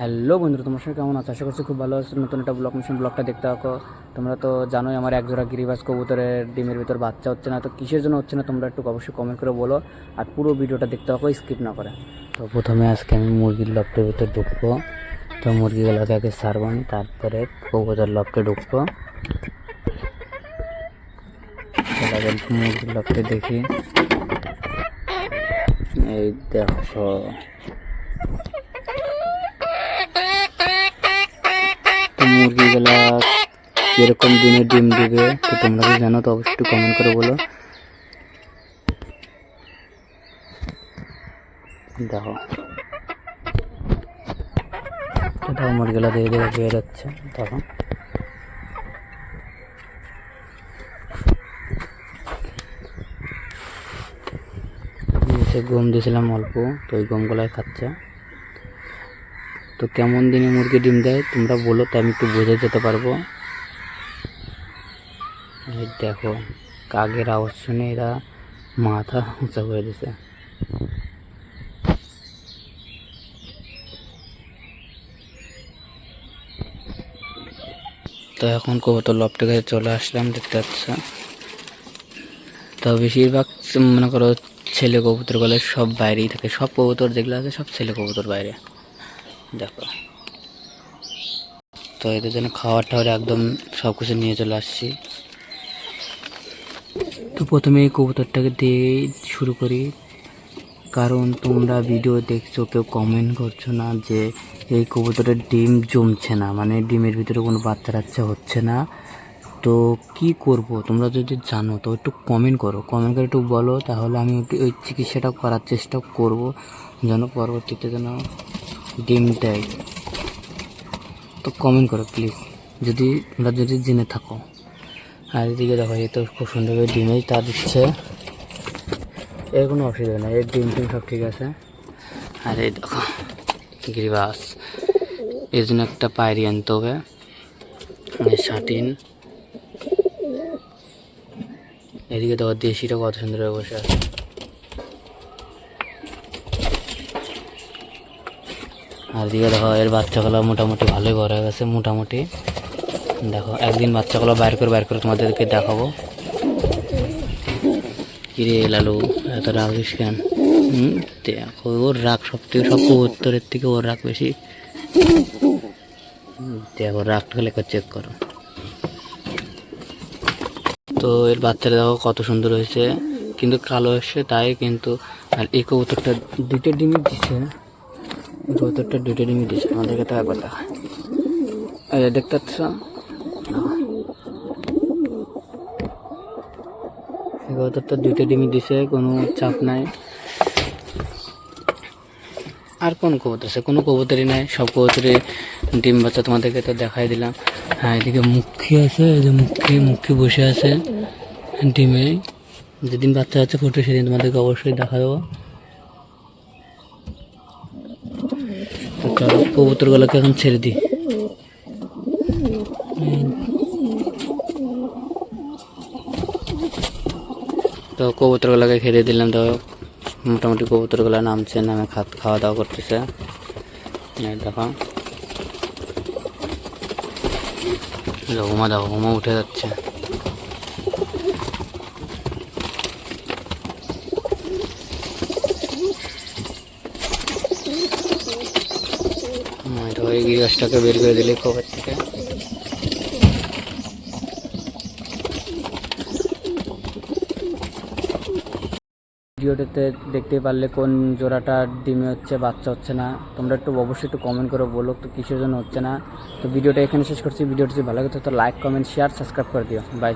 Hello বন্ধুরা তোমার সঙ্গে কেমন আছো? আশা করছি খুব ভালো আছো। নতুন একটা ব্লগ মিশন ব্লগটা দেখতে থাকো। তোমরা তো জানোই আমার এক জোড়া গিরিবাজ কবুতরের ডিমের ভিতর বাচ্চা হচ্ছে না তো কিসের জন্য হচ্ছে না তোমরা একটু অবশ্যই কমেন্ট করে বলো। আর পুরো ভিডিওটা দেখতে থাকো স্কিপ না করে। তো প্রথমে আজকে আমি মুরগির লফটের ভিতর ঢুকবো। তো মুরগিগুলোকে আগে সারবো আমি, তারপরে কবুতর লফটে ঢুকবো। মুরগির লফটে দেখি। এই দেখো তো মুরগিগুলা কীরকম দিনে ডিম দিবে, তো তোমরা কি জানো? তো অবশ্যই একটু কমেন্ট করে বলো। দেখো। দেখো, মুরগিগুলা ধীরে ধীরে বের হচ্ছে। দেখো। গম দিয়েছিলাম অল্প, তো ওই গমগুলাই খাচ্ছে। তো কেমন দিনে মুরগি ডিম দেয় তোমরা বলো, তো আমি একটু বুঝে যেতে পারব। দেখো, কাকের আওয়াজ শুনে এরা মাথা উঁচা করে দিছে। তো এখন কবুতর লপটে কাছে চলে আসলাম, দেখতে পাচ্ছ। তো বেশিরভাগ, মনে করো, ছেলে কবুতরগুলো সব বাইরেই থাকে, সব কবুতর যেগুলো আছে সব ছেলে কবুতর বাইরে। দেখো। তো এদের জন্য খাবার টাওয়ার একদম সব কিছু নিয়ে চলে আসছি। তো প্রথমে কবুতরটাকে দিয়ে শুরু করি। কারণ তোমরা ভিডিও দেখছ, কেউ কমেন্ট করছ না যে এই কবুতরের ডিম জমছে না মানে ডিমের ভিতরে কোনো বাচ্চা টাচ্চা হচ্ছে না। তো কি করব, তোমরা যদি জানো তো একটু কমেন্ট করো। কমেন্ট করে একটু বলো, তাহলে আমি ওই চিকিৎসাটা করার চেষ্টা করব, যেন পরবর্তীতে যেন ডিম দেয় তো কমেন্ট করো প্লিজ যদি তোমরা যদি জেনে থাকো। আর এদিকে দেখো, এই তো খুব সুন্দরভাবে ডিমেই তা দিচ্ছে। এর কোনো অসুবিধা নেই এর ডিম টিম সব ঠিক আছে। আর এই দেখো গিরিবাস এর জন্য একটা পায়রি আনতে হবে। শাটিন। এদিকে দেখো, দেশিটা কত সুন্দর হয়ে বসে আছে। আর দিকে দেখো, এর বাচ্চাগুলো মোটামুটি ভালোই বড় হয়ে গেছে, মোটামুটি। দেখো, একদিন বাচ্চাগুলো বাইর করে বাইর করে তোমাদেরকে দেখাবো। কিরে লালু, এত রাগিস কেন? দেখো, ওর রাগ সব থেকে সব উত্তরের থেকে ওর রাগ বেশি। দেখো, রাগটা একবার চেক করো। তো এর বাচ্চারা দেখো কত সুন্দর হয়েছে, কিন্তু কালো এসছে, তাই কিন্তু, আর এই কবুতরটা দুটো ডিমই দিছে দুটো ডিমই দিছে আমাদেরকে তো একবার দেখায় দেখতে পাচ্ছ? এই কবুতরটা দুটো ডিমই দিছে কোনো চাপ নাই। আর কোন কবুতর আছে? কোনো কবুতরই নাই, সব কবুতরে ডিম বাচ্চা তোমাদেরকে তো দেখাই দিলাম। হ্যাঁ এদিকে মুখী আছে, এই যে মুখী মুখী বসে আছে ডিমে। যেদিন বাচ্চা আছে ফটো সেদিন তোমাদেরকে অবশ্যই দেখা দেবো তো চলো, কবুতরগুলোকে এখন ছেড়ে দিই। তো কবুতরগুলোকে খেতে দিলাম, তো মোটামুটি কবুতরগুলো নামছে, নামে খাত, খাওয়া দাওয়া করতেছে। দেখো। হুমা দেখো হুমা উঠে যাচ্ছে। ওই গাছটাকে বের করে দিলে কবার থেকে। ভিডিওটাতে দেখতে পারলে কোন জোড়াটা ডিমে হচ্ছে, বাচ্চা হচ্ছে না, তোমরা একটু অবশ্যই একটু কমেন্ট করে বলো তো কিসের জন্য হচ্ছে না। তো ভিডিওটা এখানে শেষ করছি। ভিডিওটা ভালো লাগে তো লাইক কমেন্ট শেয়ার সাবস্ক্রাইব করে দিও। বাই